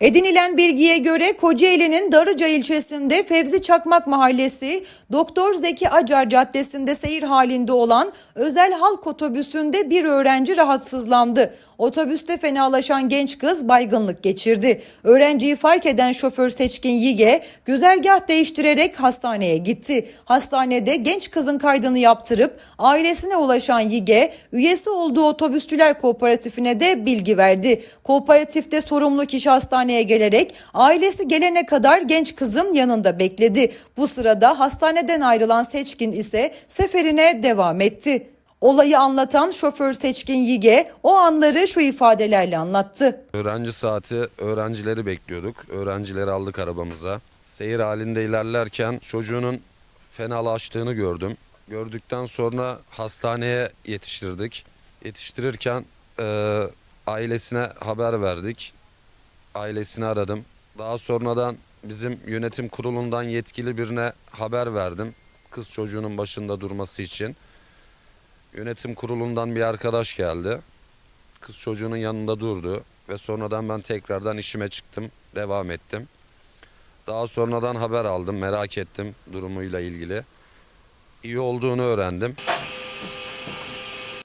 Edinilen bilgiye göre Kocaeli'nin Darıca ilçesinde Fevzi Çakmak Mahallesi, Doktor Zeki Acar Caddesi'nde seyir halinde olan özel halk otobüsünde bir öğrenci rahatsızlandı. Otobüste fenalaşan genç kız baygınlık geçirdi. Öğrenciyi fark eden şoför Seçkin Yige güzergah değiştirerek hastaneye gitti. Hastanede genç kızın kaydını yaptırıp ailesine ulaşan Yige üyesi olduğu otobüsçüler kooperatifine de bilgi verdi. Kooperatifte sorumlu kişi hastaneye gelerek ailesi gelene kadar genç kızın yanında bekledi. Bu sırada hastaneden ayrılan Seçkin ise seferine devam etti. Olayı anlatan şoför Seçkin Yige o anları şu ifadelerle anlattı. Öğrenci saati öğrencileri bekliyorduk. Öğrencileri aldık arabamıza. Seyir halinde ilerlerken çocuğunun fenalaştığını gördüm. Gördükten sonra hastaneye yetiştirdik. Yetiştirirken e, ailesine haber verdik. Ailesini aradım. Daha sonradan bizim yönetim kurulundan yetkili birine haber verdim. Kız çocuğunun başında durması için. Yönetim kurulundan bir arkadaş geldi kız çocuğunun yanında durdu ve sonradan ben tekrardan işime çıktım, devam ettim. Daha sonradan haber aldım, merak ettim durumuyla ilgili. İyi olduğunu öğrendim.